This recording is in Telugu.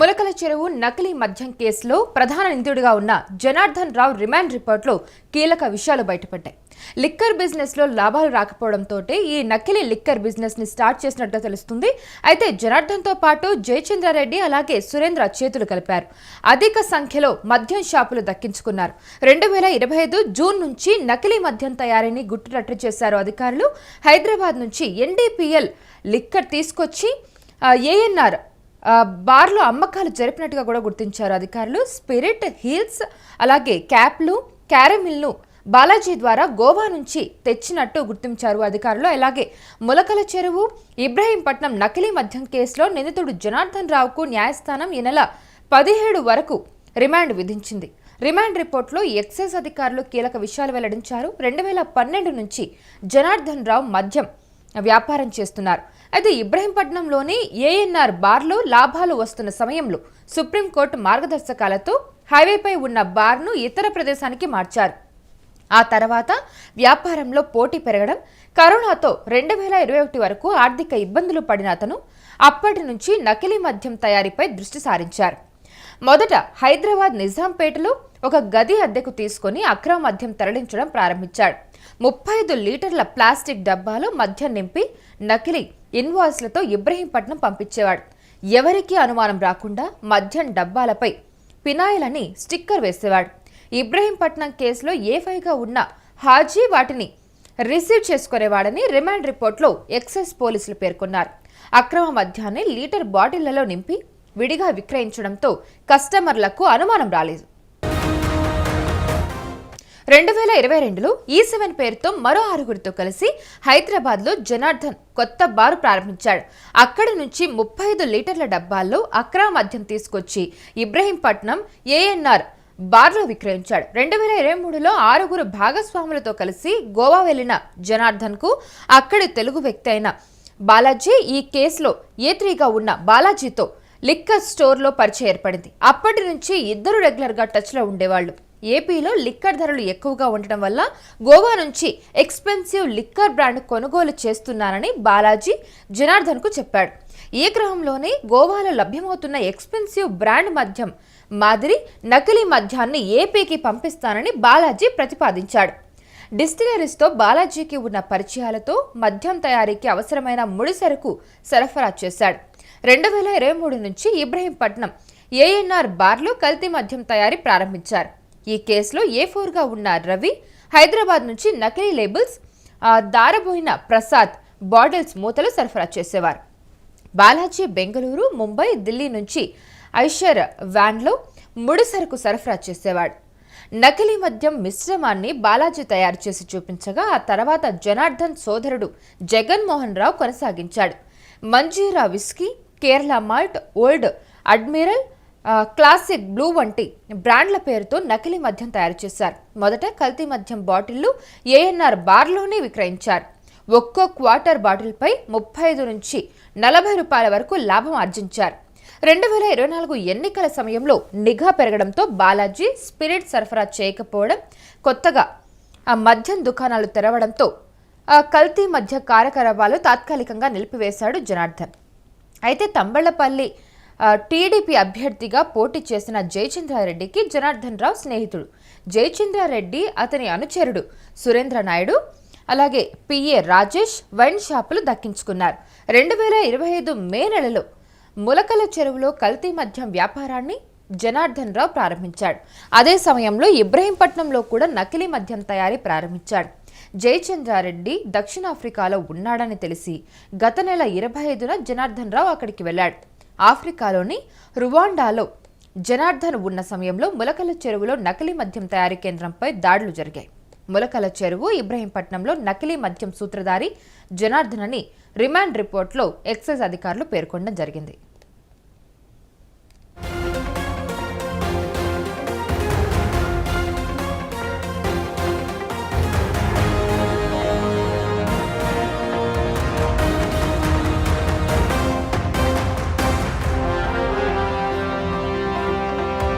ములకల చెరువు నకిలీ మద్యం కేసులో ప్రధాన నిందితుడిగా ఉన్న జనార్దన్ రావు రిమాండ్ రిపోర్ట్లో కీలక విషయాలు బయటపడ్డాయి. లిక్కర్ బిజినెస్లో లాభాలు రాకపోవడంతో ఈ నకిలీ లిక్కర్ బిజినెస్ని స్టార్ట్ చేసినట్టు తెలుస్తుంది. అయితే జనార్దన్తో పాటు జయచంద్రారెడ్డి అలాగే సురేంద్ర చేతులు కలిపారు. అధిక సంఖ్యలో మద్యం షాపులు దక్కించుకున్నారు. రెండు వేల ఇరవై ఐదు జూన్ నుంచి నకిలీ మద్యం తయారీని గుట్టురట్టు చేశారు అధికారులు. హైదరాబాద్ నుంచి ఎన్డీపీఎల్ లిక్కర్ తీసుకొచ్చి ఏఎన్ఆర్ బార్లో అమ్మకాలు జరిపినట్టుగా కూడా గుర్తించారు అధికారులు. స్పిరిట్ హీల్స్ అలాగే క్యాప్లు క్యారమిల్ను బాలాజీ ద్వారా గోవా నుంచి తెచ్చినట్టు గుర్తించారు అధికారులు. అలాగే ములకల చెరువు ఇబ్రహీంపట్నం నకిలీ మద్యం కేసులో నిందితుడు జనార్దన్ రావుకు న్యాయస్థానం ఈ నెల పదిహేడు వరకు రిమాండ్ విధించింది. రిమాండ్ రిపోర్ట్లో ఎక్సైజ్ అధికారులు కీలక విషయాలు వెల్లడించారు. రెండు వేల పన్నెండు నుంచి జనార్దన్ రావు మద్యం వ్యాపారం చేస్తున్నారు. అయితే ఇబ్రహీంపట్నంలోని ఏఎన్ఆర్ బార్లో లాభాలు వస్తున్న సమయంలో సుప్రీంకోర్టు మార్గదర్శకాలతో హైవేపై ఉన్న బార్ను ఇతర ప్రదేశానికి మార్చారు. ఆ తర్వాత వ్యాపారంలో పోటీ పెరగడం కరోనాతో రెండు వేల ఇరవై ఒకటి వరకు ఆర్థిక ఇబ్బందులు పడిన అతను అప్పటి నుంచి నకిలీ మద్యం తయారీపై దృష్టి సారించారు. మొదట హైదరాబాద్ నిజాంపేటలో ఒక గది అద్దెకు తీసుకొని అక్రమ మద్యం తరలించడం ప్రారంభించాడు. ముప్పై ఐదు లీటర్ల ప్లాస్టిక్ డబ్బాలో మద్యం నింపి నకిలీ ఇన్వాయిస్లతో ఇబ్రహీంపట్నం పంపించేవాడు. ఎవరికీ అనుమానం రాకుండా మద్యం డబ్బాలపై పినాయిలని అని స్టిక్కర్ వేసేవాడు. ఇబ్రహీంపట్నం కేసులో ఏఫైగా ఉన్న హాజీ వాటిని రిసీవ్ చేసుకునేవాడని రిమాండ్ రిపోర్ట్లో ఎక్సైజ్ పోలీసులు పేర్కొన్నారు. అక్రమ మద్యాన్ని లీటర్ బాటిళ్ళలో నింపి విడిగా విక్రయించడంతో కస్టమర్లకు అనుమానం రాలేదు. రెండు వేల ఇరవై రెండులో e ఈ సెవెన్ పేరుతో మరో ఆరుగురితో కలిసి హైదరాబాద్లో జనార్దన్ కొత్త బారు ప్రారంభించాడు. అక్కడి నుంచి ముప్పై ఐదు లీటర్ల డబ్బాల్లో అక్రా మద్యం తీసుకొచ్చి ఇబ్రహీంపట్నం ఏఎన్ఆర్ బార్లో విక్రయించాడు. రెండు వేల ఇరవై మూడులో ఆరుగురు భాగస్వాములతో కలిసి గోవా వెళ్ళిన జనార్దన్కు అక్కడి తెలుగు వ్యక్తి అయిన బాలాజీ ఈ కేసులో ఏ త్రీగా ఉన్న బాలాజీతో లిక్కర్ స్టోర్లో పరిచయం ఏర్పడింది. అప్పటి నుంచి ఇద్దరు రెగ్యులర్గా టచ్లో ఉండేవాళ్ళు. ఏపీలో లిక్కర్ ధరలు ఎక్కువగా ఉండటం వల్ల గోవా నుంచి ఎక్స్పెన్సివ్ లిక్కర్ బ్రాండ్ కొనుగోలు చేస్తున్నానని బాలాజీ జనార్దన్కు చెప్పాడు. ఈ క్రమంలోనే గోవాలో లభ్యమవుతున్న ఎక్స్పెన్సివ్ బ్రాండ్ మద్యం మాదిరి నకిలీ మద్యాన్ని ఏపీకి పంపిస్తానని బాలాజీ ప్రతిపాదించాడు. డిస్టిలరీస్తో బాలాజీకి ఉన్న పరిచయాలతో మద్యం తయారీకి అవసరమైన ముడి సరుకు సరఫరా చేశాడు. రెండు వేల ఇరవై మూడు నుంచి ఇబ్రహీంపట్నం ఏఎన్ఆర్ బార్లో కల్తీ మద్యం తయారీ ప్రారంభించారు. ఈ కేసులో ఏ ఫోర్గా ఉన్న రవి హైదరాబాద్ నుంచి నకిలీ లేబుల్స్ దారబోయిన ప్రసాద్ బాటిల్స్ మూతలు సరఫరా చేసేవారు. బాలాజీ బెంగళూరు ముంబై ఢిల్లీ నుంచి ఐషర్ వ్యాన్లో ముడి సరుకు సరఫరా చేసేవాడు. నకిలీ మద్యం మిశ్రమాన్ని బాలాజీ తయారు చేసి చూపించగా ఆ తర్వాత జనార్దన్ సోదరుడు జగన్మోహన్ రావు కొనసాగించాడు. Manjeera whisky Kerala Malt Old Admiral Classic Blue వంటి బ్రాండ్ల పేరుతో నకిలీ మద్యం తయారు చేశారు. మొదట కల్తీ మద్యం బాటిళ్ళు ఏఎన్ఆర్ బార్లోనే విక్రయించారు. ఒక్కో క్వార్టర్ బాటిల్పై ముప్పై ఐదు నుంచి నలభై రూపాయల వరకు లాభం ఆర్జించారు. రెండు వేల ఇరవై నాలుగు ఎన్నికల సమయంలో నిఘా పెరగడంతో బాలాజీ స్పిరిట్ సరఫరా చేయకపోవడం కొత్తగా ఆ మద్యం దుకాణాలు తెరవడంతో ఆ కల్తీ మధ్య కార్యకలాపాలు తాత్కాలికంగా నిలిపివేశాడు జనార్దన్. అయితే తంబళ్ళపల్లి టీడీపీ అభ్యర్థిగా పోటీ చేసిన జయచంద్రారెడ్డికి జనార్దన్ రావు స్నేహితుడు. జయచంద్రారెడ్డి అతని అనుచరుడు సురేంద్ర నాయుడు అలాగే పిఏ రాజేష్ వైన్ షాపులు దక్కించుకున్నారు. రెండు వేల ఇరవై ఐదు మే నెలలో ములకల చెరువులో కల్తీ మద్యం వ్యాపారాన్ని జనార్దన్ రావు ప్రారంభించాడు. అదే సమయంలో ఇబ్రహీంపట్నంలో కూడా నకిలీ మద్యం తయారీ ప్రారంభించాడు. జయచంద్రారెడ్డి దక్షిణాఫ్రికాలో ఉన్నాడని తెలిసి గత నెల ఇరవై ఐదున జనార్దన్ రావు అక్కడికి వెళ్ళాడు. ఆఫ్రికాలోని రువాండాలో జనార్దన్ ఉన్న సమయంలో ములకల చెరువులో నకిలీ మద్యం తయారీ కేంద్రంపై దాడులు జరిగాయి. ములకల చెరువు ఇబ్రహీంపట్నంలో నకిలీ మద్యం సూత్రధారి జనార్దన్ అని రిమాండ్ రిపోర్ట్లో ఎక్సైజ్ అధికారులు పేర్కొనడం జరిగింది.